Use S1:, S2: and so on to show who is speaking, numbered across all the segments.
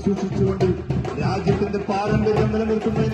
S1: കാത്തുസൂക്ഷിച്ചുകൊണ്ട് രാജ്യത്തിന്റെ പാരമ്പര്യം നിലനിർത്തുന്നതിനുള്ള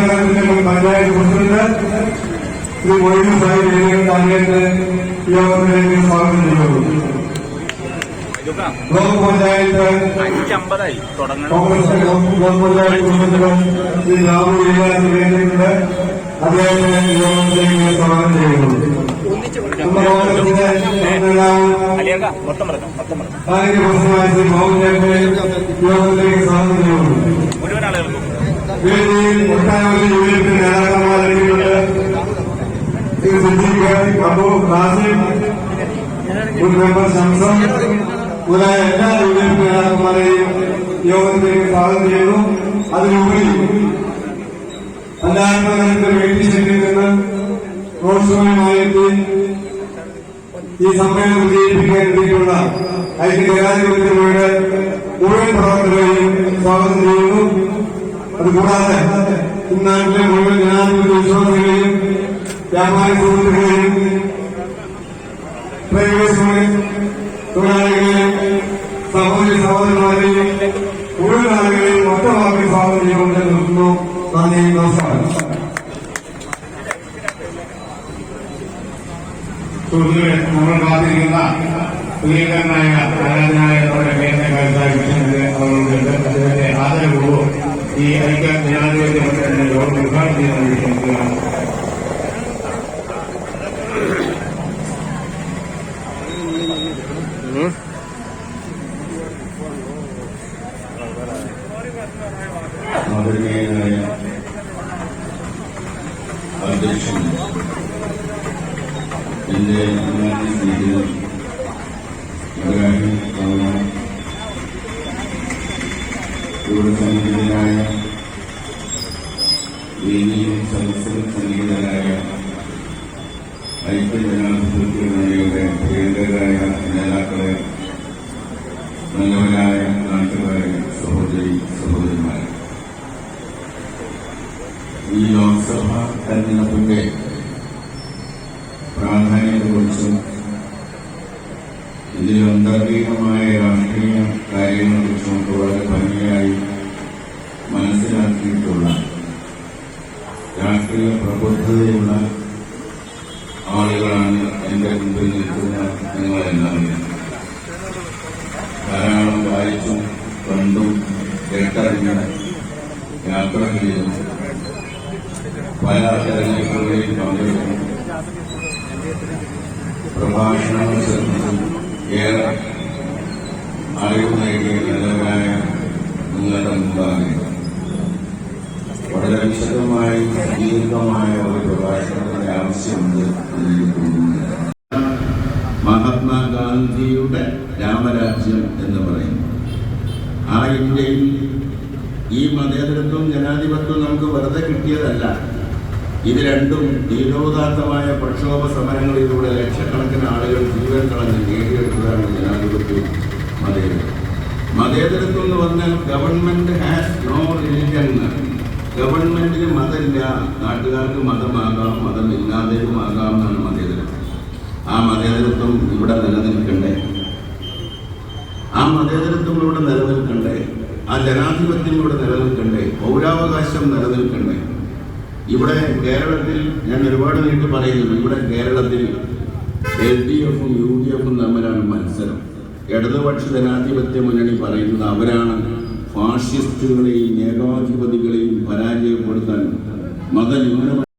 S2: മണ്ഡലത്തിന്റെ പഞ്ചായത്ത് പ്രസിഡന്റ് ശ്രീ മൊയ്തു സാഹിബ് ജനങ്ങൾക്ക് അങ്ങേക്ക് യോഗത്തിലേക്ക് സ്വാഗതം ചെയ്യുന്നു. Block panchayat Congress block panchayat president Shri Rahul വേദിയുണ്ട് യോഗത്തിലേക്ക് സ്വാഗതം ചെയ്യുന്നു. യോഗത്തിലേക്ക് സ്വാഗതം ചെയ്യുന്നു. വേദിയിൽ ഒട്ടനവധി യൂണിയൻ നേതാക്കന്മാരെത്തിയിട്ടുണ്ട് ശ്രീ സിദ്ദീഖ് അബു ഖാസിം മുൻ മെമ്പർ ശംസം മുതലായ എല്ലാ യൂണിയൻ നേതാക്കന്മാരെയും യോഗത്തിലേക്ക് സ്വാഗതം ചെയ്തു അതിനുപരി ഈ സമ്മേളനം വിജയിപ്പിക്കാൻ ഐക്യ ഐക്യജനാധിപത്യങ്ങളുടെ മുഴുവൻ പ്രവർത്തകരെയും സ്വാഗതം ചെയ്യുന്നു. അതുകൂടാതെ ഇന്നാട്ടിലെ മുഴുവൻ ജനാധിപത്യ വിശ്വാസികളെയും വ്യാപാരി സുഹൃത്തുക്കളെയും പ്രൈവറ്റ് തൊഴിലാളികളെയും സഹോദരി സഹോദരന്മാരെയും മുഴുവൻ ആളുകളെയും ഒറ്റമാക്കി സ്വാഗതം ചെയ്തുകൊണ്ട് നിർത്തുന്നു. നന്ദി നമസ്കാരം.
S3: സുഹൃത്തുക്കളെ നമ്മൾ കാത്തിരിക്കുന്ന പ്രിയങ്കരനായ ആരാധനായ നമ്മുടെ മേഖല കരുത്തായ വിഷയങ്ങളെ അവരോട് അദ്ദേഹത്തെ ആദരപൂർവം ഈ ഐക്യ ജനാധിപത്യ മണ്ഡലത്തിന്റെ യോഗം ഉദ്ഘാടനം ചെയ്യാൻ വേണ്ടി ശ്രമിക്കുകയാണ്
S4: ആദരണീയനായ അധ്യക്ഷൻ എന്റെ സന്നിഹിതനായ വേദിയും സദസ്സിലും സന്നിഹിതനായ ഐക്യജനാധിപത്യ മുന്നണിയുടെ പ്രിയങ്കരായ നേതാക്കളെ നല്ലവരായ നാട്ടുകാരെ സഹോദരി സഹോദരിമാരെ ഈ ലോക്സഭാ തെരഞ്ഞെടുപ്പിന്റെ പ്രാധാന്യത്തെക്കുറിച്ചും ഇതിലെ അന്തർലീനമായ രാഷ്ട്രീയ കാര്യങ്ങളെക്കുറിച്ചും നമുക്ക് വളരെ ഭംഗിയായി മനസ്സിലാക്കിയിട്ടുള്ള രാഷ്ട്രീയ പ്രബുദ്ധതയുള്ള ആളുകളാണ് എന്റെ മുമ്പിൽ നിൽക്കുന്ന നിങ്ങളെല്ലാവരും. ധാരാളം വായിച്ചും കണ്ടും കേട്ടറിഞ്ഞ യാത്ര ചെയ്തും പല തെരഞ്ഞെടുപ്പുകളിൽ പങ്കെടുക്കും. പ്രഭാഷണങ്ങൾ ശ്രദ്ധിച്ചും ഏറെ അറിവ് നേടിയ നല്ലവരായ നിങ്ങളുടെ മുമ്പാകെ വളരെ വിശദമായി ദീർഘമായ ഒരു പ്രഭാഷണത്തിന്റെ ആവശ്യമുണ്ട്. മഹാത്മാഗാന്ധിയുടെ രാമരാജ്യം എന്ന് പറയുന്നു. ആ ഇന്ത്യയിൽ ഈ മതേതരത്വം ജനാധിപത്യം നമുക്ക് വെറുതെ കിട്ടിയതല്ല. ഇത് രണ്ടും ധീരോദാത്തമായ പ്രക്ഷോഭ സമരങ്ങളിലൂടെ ലക്ഷക്കണക്കിന് ആളുകൾ ജീവൻ കളഞ്ഞ് നേടിയെടുത്തതാണ് ജനാധിപത്യവും മതേതരത്വം. മതേതരത്വം എന്ന് പറഞ്ഞാൽ ഗവൺമെന്റ് ഹാസ് നോ റിലിജൻ ഗവൺമെന്റിന് മതമില്ല നാട്ടുകാർക്ക് മതമാകാം മതമില്ലാതെയുമാകാം എന്നാണ് മതേതരത്വം ആ മതേതരത്വം ഇവിടെ നിലനിൽക്കണ്ടേ? ആ മതേതരത്വം ഇവിടെ നിലനിൽക്കണ്ടേ? ആ ജനാധിപത്യം ഇവിടെ നിലനിൽക്കണ്ടേ? പൗരാവകാശം നിലനിൽക്കണ്ടേ? ഇവിടെ കേരളത്തിൽ ഞാൻ ഒരുപാട് നീട്ടി പറയുന്നു ഇവിടെ കേരളത്തിൽ എൽ ഡി എഫും യു ഡി എഫും തമ്മിലാണ് മത്സരം. ഇടതുപക്ഷ ജനാധിപത്യ മുന്നണി പറയുന്നത് അവരാണ്. ഫാഷിസ്റ്റുകളെയും ഏകാധിപതികളെയും പരാജയപ്പെടുത്താൻ മതന്യൂനപക്ഷ